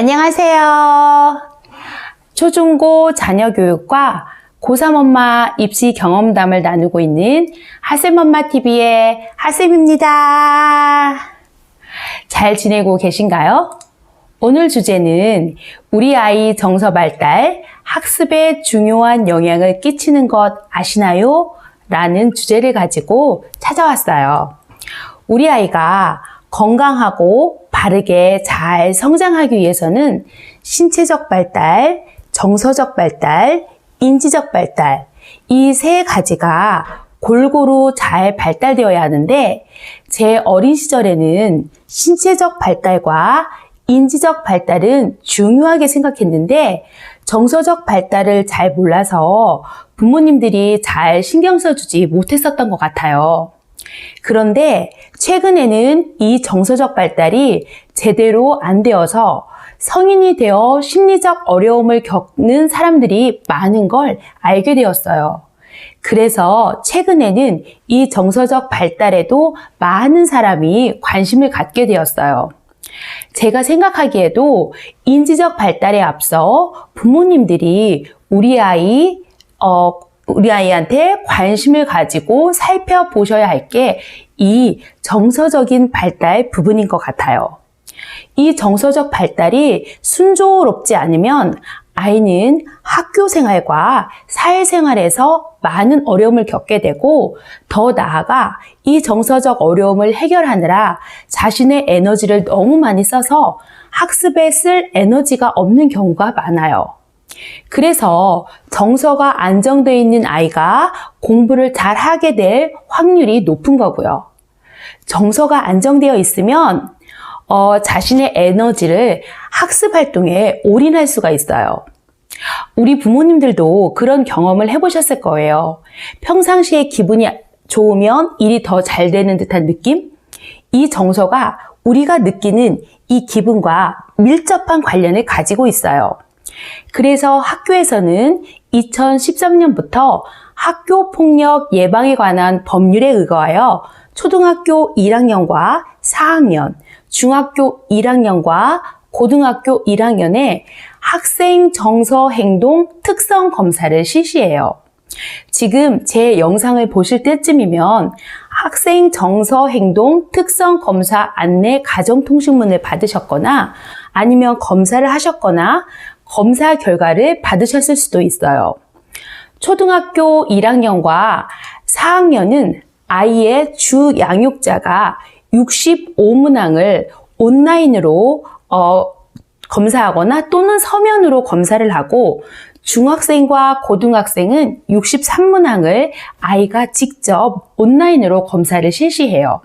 안녕하세요. 초중고 자녀 교육과 고3 엄마 입시 경험담을 나누고 있는 하쌤엄마 TV의 하쌤입니다. 잘 지내고 계신가요? 오늘 주제는 우리 아이 정서 발달, 학습에 중요한 영향을 끼치는 것 아시나요? 라는 주제를 가지고 찾아왔어요. 우리 아이가 건강하고 바르게 잘 성장하기 위해서는 신체적 발달, 정서적 발달, 인지적 발달, 이 세 가지가 골고루 잘 발달되어야 하는데, 제 어린 시절에는 신체적 발달과 인지적 발달은 중요하게 생각했는데, 정서적 발달을 잘 몰라서 부모님들이 잘 신경 써주지 못했었던 것 같아요. 그런데 최근에는 이 정서적 발달이 제대로 안 되어서 성인이 되어 심리적 어려움을 겪는 사람들이 많은 걸 알게 되었어요. 그래서 최근에는 이 정서적 발달에도 많은 사람이 관심을 갖게 되었어요. 제가 생각하기에도 인지적 발달에 앞서 부모님들이 우리 아이, 어, 우리 아이한테 관심을 가지고 살펴보셔야 할 게 이 정서적인 발달 부분인 것 같아요. 이 정서적 발달이 순조롭지 않으면 아이는 학교 생활과 사회생활에서 많은 어려움을 겪게 되고 더 나아가 이 정서적 어려움을 해결하느라 자신의 에너지를 너무 많이 써서 학습에 쓸 에너지가 없는 경우가 많아요. 그래서 정서가 안정되어 있는 아이가 공부를 잘 하게 될 확률이 높은 거고요. 정서가 안정되어 있으면 어, 자신의 에너지를 학습 활동에 올인할 수가 있어요. 우리 부모님들도 그런 경험을 해보셨을 거예요. 평상시에 기분이 좋으면 일이 더 잘 되는 듯한 느낌? 이 정서가 우리가 느끼는 이 기분과 밀접한 관련을 가지고 있어요. 그래서 학교에서는 2013년부터 학교 폭력 예방에 관한 법률에 의거하여 초등학교 1학년과 4학년, 중학교 1학년과 고등학교 1학년에 학생 정서 행동 특성 검사를 실시해요. 지금 제 영상을 보실 때쯤이면 학생 정서 행동 특성 검사 안내 가정통신문을 받으셨거나 아니면 검사를 하셨거나 검사 결과를 받으셨을 수도 있어요. 초등학교 1학년과 4학년은 아이의 주 양육자가 65문항을 온라인으로 어, 검사하거나 또는 서면으로 검사를 하고 중학생과 고등학생은 63문항을 아이가 직접 온라인으로 검사를 실시해요.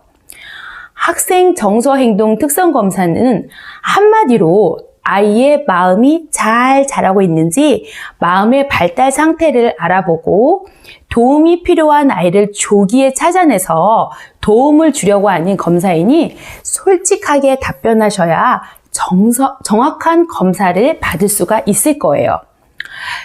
학생 정서 행동 특성 검사는 한마디로 아이의 마음이 잘 자라고 있는지 마음의 발달 상태를 알아보고 도움이 필요한 아이를 조기에 찾아내서 도움을 주려고 하는 검사이니 솔직하게 답변하셔야 정서, 정확한 검사를 받을 수가 있을 거예요.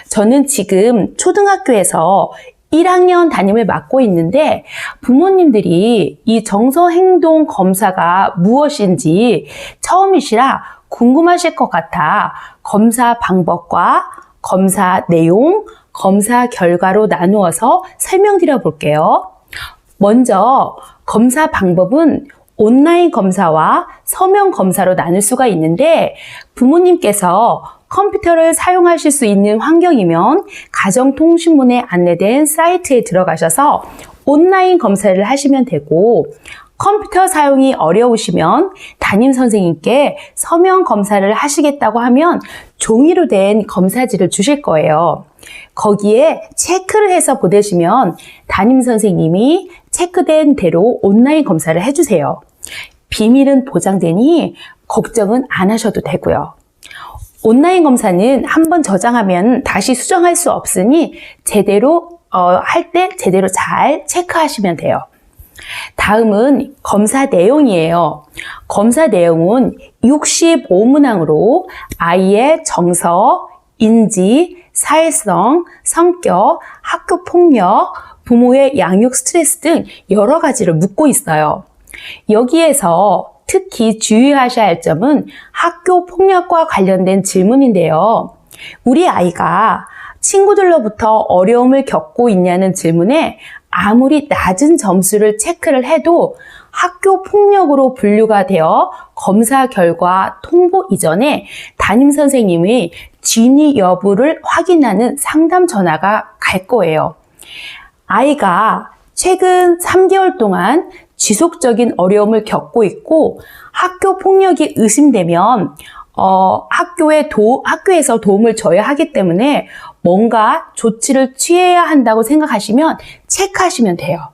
저는 지금 초등학교에서 1학년 담임을 맡고 있는데 부모님들이 이 정서 행동 검사가 무엇인지 처음이시라 궁금하실 것 같아 검사 방법과 검사 내용, 검사 결과로 나누어서 설명드려 볼게요. 먼저 검사 방법은 온라인 검사와 서면 검사로 나눌 수가 있는데 부모님께서 컴퓨터를 사용하실 수 있는 환경이면 가정통신문에 안내된 사이트에 들어가셔서 온라인 검사를 하시면 되고 컴퓨터 사용이 어려우시면 담임 선생님께 서면 검사를 하시겠다고 하면 종이로 된 검사지를 주실 거예요. 거기에 체크를 해서 보내시면 담임 선생님이 체크된 대로 온라인 검사를 해주세요. 비밀은 보장되니 걱정은 안 하셔도 되고요. 온라인 검사는 한번 저장하면 다시 수정할 수 없으니 제대로 어, 할 때 제대로 잘 체크하시면 돼요. 다음은 검사 내용이에요. 검사 내용은 65문항으로 아이의 정서, 인지, 사회성, 성격, 학교 폭력, 부모의 양육 스트레스 등 여러 가지를 묻고 있어요. 여기에서 특히 주의하셔야 할 점은 학교 폭력과 관련된 질문인데요. 우리 아이가 친구들로부터 어려움을 겪고 있냐는 질문에 아무리 낮은 점수를 체크를 해도 학교 폭력으로 분류가 되어 검사 결과 통보 이전에 담임 선생님의 진위 여부를 확인하는 상담 전화가 갈 거예요. 아이가 최근 3개월 동안 지속적인 어려움을 겪고 있고 학교 폭력이 의심되면 어, 학교에 도, 학교에서 도움을 줘야 하기 때문에 뭔가 조치를 취해야 한다고 생각하시면 체크하시면 돼요.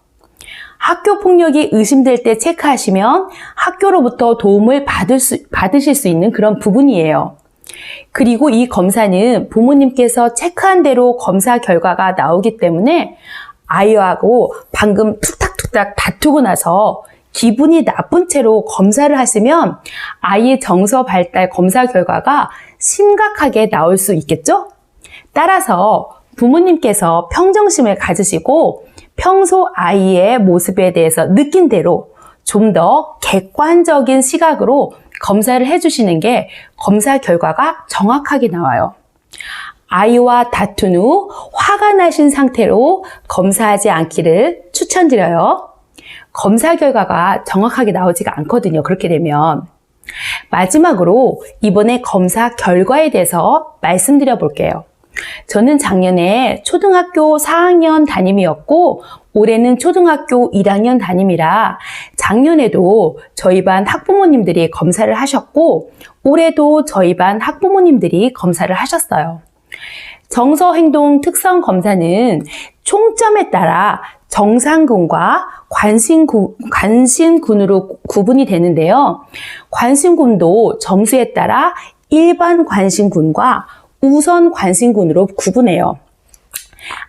학교 폭력이 의심될 때 체크하시면 학교로부터 도움을 받을 수, 받으실 수 있는 그런 부분이에요. 그리고 이 검사는 부모님께서 체크한 대로 검사 결과가 나오기 때문에 아이하고 방금 툭탁툭탁 다투고 나서 기분이 나쁜 채로 검사를 하시면 아이의 정서 발달 검사 결과가 심각하게 나올 수 있겠죠? 따라서 부모님께서 평정심을 가지시고 평소 아이의 모습에 대해서 느낀 대로 좀 더 객관적인 시각으로 검사를 해주시는 게 검사 결과가 정확하게 나와요. 아이와 다툰 후 화가 나신 상태로 검사하지 않기를 추천드려요. 검사 결과가 정확하게 나오지가 않거든요. 그렇게 되면. 마지막으로 이번에 검사 결과에 대해서 말씀드려 볼게요. 저는 작년에 초등학교 4학년 담임이었고 올해는 초등학교 1학년 담임이라 작년에도 저희 반 학부모님들이 검사를 하셨고 올해도 저희 반 학부모님들이 검사를 하셨어요. 정서행동 특성 검사는 총점에 따라 정상군과 관심군, 관심군으로 구분이 되는데요. 관심군도 점수에 따라 일반 관심군과 우선 관심군으로 구분해요.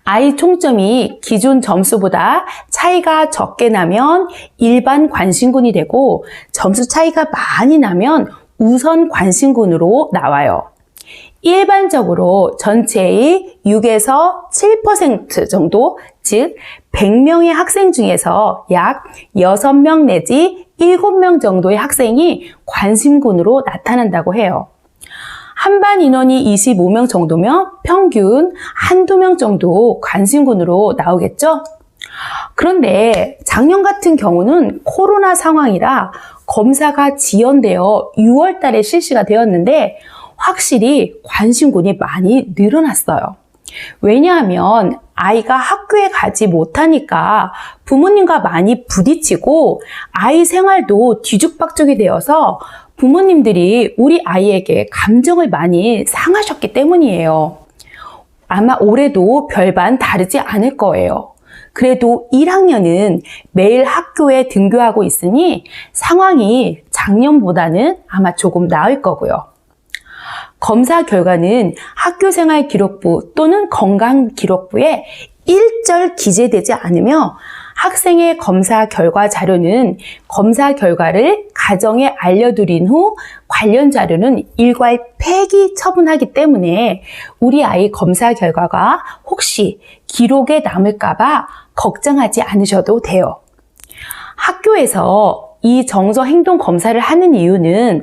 아이 총점이 기존 점수보다 차이가 적게 나면 일반 관심군이 되고 점수 차이가 많이 나면 우선 관심군으로 나와요. 일반적으로 전체의 6에서 7% 정도, 즉 100명의 학생 중에서 약 6명 내지 7명 정도의 학생이 관심군으로 나타난다고 해요. 한반 인원이 25명 정도면 평균 한두 명 정도 관심군으로 나오겠죠? 그런데 작년 같은 경우는 코로나 상황이라 검사가 지연되어 6월 달에 실시가 되었는데 확실히 관심군이 많이 늘어났어요. 왜냐하면 아이가 학교에 가지 못하니까 부모님과 많이 부딪히고 아이 생활도 뒤죽박죽이 되어서 부모님들이 우리 아이에게 감정을 많이 상하셨기 때문이에요. 아마 올해도 별반 다르지 않을 거예요. 그래도 1학년은 매일 학교에 등교하고 있으니 상황이 작년보다는 아마 조금 나을 거고요. 검사 결과는 학교생활 기록부 또는 건강 기록부에 일절 기재되지 않으며 학생의 검사 결과 자료는 검사 결과를 가정에 알려드린 후 관련 자료는 일괄 폐기 처분하기 때문에 우리 아이 검사 결과가 혹시 기록에 남을까봐 걱정하지 않으셔도 돼요. 학교에서 이 정서 행동 검사를 하는 이유는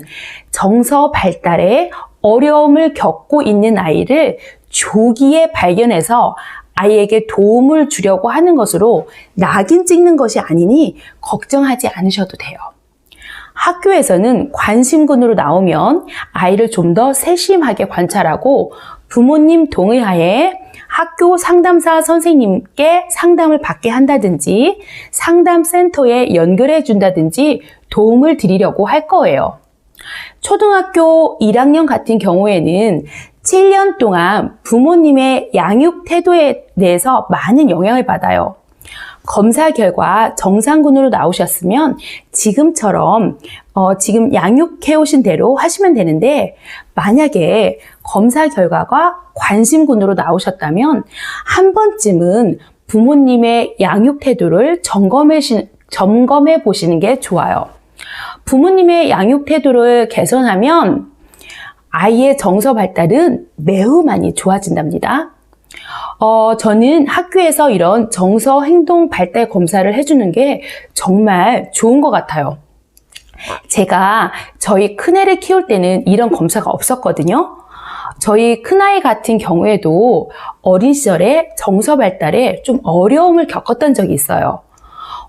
정서 발달에 어려움을 겪고 있는 아이를 조기에 발견해서 아이에게 도움을 주려고 하는 것으로 낙인 찍는 것이 아니니 걱정하지 않으셔도 돼요. 학교에서는 관심군으로 나오면 아이를 좀 더 세심하게 관찰하고 부모님 동의하에 학교 상담사 선생님께 상담을 받게 한다든지 상담센터에 연결해 준다든지 도움을 드리려고 할 거예요. 초등학교 1학년 같은 경우에는 7년 동안 부모님의 양육 태도에 대해서 많은 영향을 받아요. 검사 결과 정상군으로 나오셨으면 지금처럼 어, 지금 양육해 오신 대로 하시면 되는데 만약에 검사 결과가 관심군으로 나오셨다면 한 번쯤은 부모님의 양육 태도를 점검해, 점검해 보시는 게 좋아요. 부모님의 양육 태도를 개선하면 아이의 정서 발달은 매우 많이 좋아진답니다. 어, 저는 학교에서 이런 정서 행동 발달 검사를 해주는 게 정말 좋은 것 같아요. 제가 저희 큰애를 키울 때는 이런 검사가 없었거든요. 저희 큰아이 같은 경우에도 어린 시절에 정서 발달에 좀 어려움을 겪었던 적이 있어요.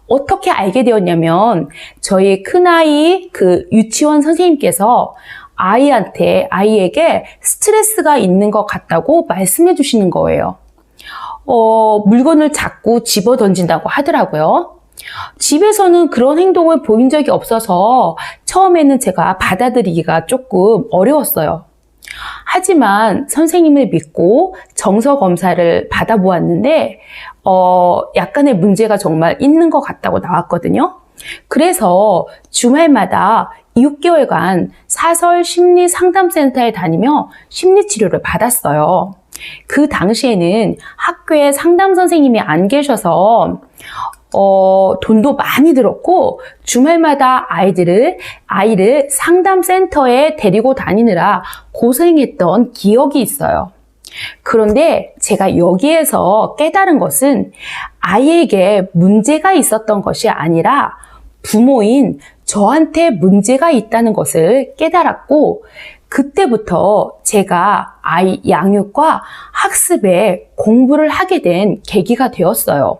어떻게 알게 되었냐면 저희 큰아이 그 유치원 선생님께서 아이한테 아이에게 스트레스가 있는 것 같다고 말씀해 주시는 거예요. 어, 물건을 자꾸 집어 던진다고 하더라고요. 집에서는 그런 행동을 보인 적이 없어서 처음에는 제가 받아들이기가 조금 어려웠어요. 하지만 선생님을 믿고 정서 검사를 받아보았는데, 어, 약간의 문제가 정말 있는 것 같다고 나왔거든요. 그래서 주말마다 6개월간 사설 심리 상담센터에 다니며 심리 치료를 받았어요. 그 당시에는 학교에 상담 선생님이 안 계셔서 어, 돈도 많이 들었고 주말마다 아이들을 아이를 상담센터에 데리고 다니느라 고생했던 기억이 있어요. 그런데 제가 여기에서 깨달은 것은 아이에게 문제가 있었던 것이 아니라 부모인 저한테 문제가 있다는 것을 깨달았고 그때부터 제가 아이 양육과 학습에 공부를 하게 된 계기가 되었어요.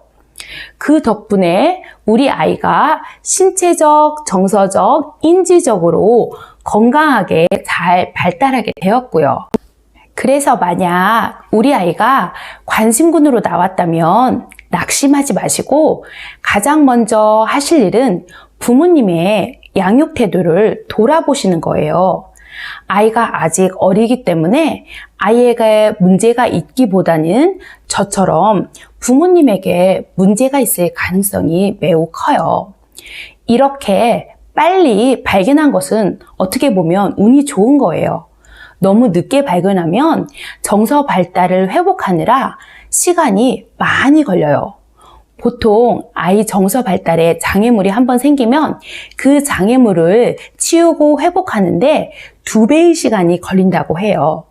그 덕분에 우리 아이가 신체적, 정서적, 인지적으로 건강하게 잘 발달하게 되었고요. 그래서 만약 우리 아이가 관심군으로 나왔다면 낙심하지 마시고 가장 먼저 하실 일은 부모님의 양육 태도를 돌아보시는 거예요. 아이가 아직 어리기 때문에 아이에게 문제가 있기보다는 저처럼 부모님에게 문제가 있을 가능성이 매우 커요. 이렇게 빨리 발견한 것은 어떻게 보면 운이 좋은 거예요. 너무 늦게 발견하면 정서 발달을 회복하느라 시간이 많이 걸려요. 보통 아이 정서 발달에 장애물이 한번 생기면 그 장애물을 치우고 회복하는데 두 배의 시간이 걸린다고 해요.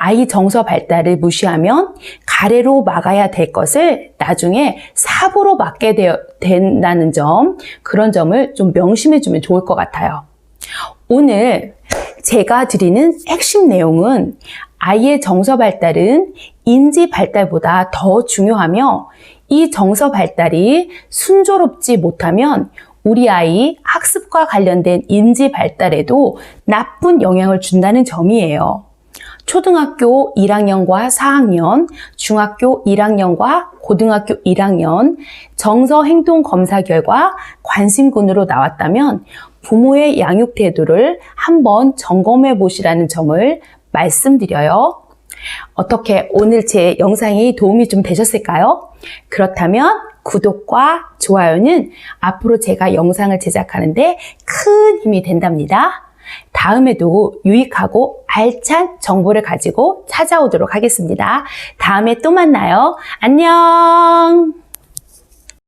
아이 정서 발달을 무시하면 가래로 막아야 될 것을 나중에 사부로 막게 되어, 된다는 점, 그런 점을 좀 명심해 주면 좋을 것 같아요. 오늘 제가 드리는 핵심 내용은 아이의 정서 발달은 인지 발달보다 더 중요하며 이 정서 발달이 순조롭지 못하면 우리 아이 학습과 관련된 인지 발달에도 나쁜 영향을 준다는 점이에요. 초등학교 1학년과 4학년, 중학교 1학년과 고등학교 1학년 정서 행동 검사 결과 관심군으로 나왔다면 부모의 양육 태도를 한번 점검해 보시라는 점을 말씀드려요. 어떻게 오늘 제 영상이 도움이 좀 되셨을까요? 그렇다면 구독과 좋아요는 앞으로 제가 영상을 제작하는데 큰 힘이 된답니다. 다음에도 유익하고 알찬 정보를 가지고 찾아오도록 하겠습니다. 다음에 또 만나요. 안녕!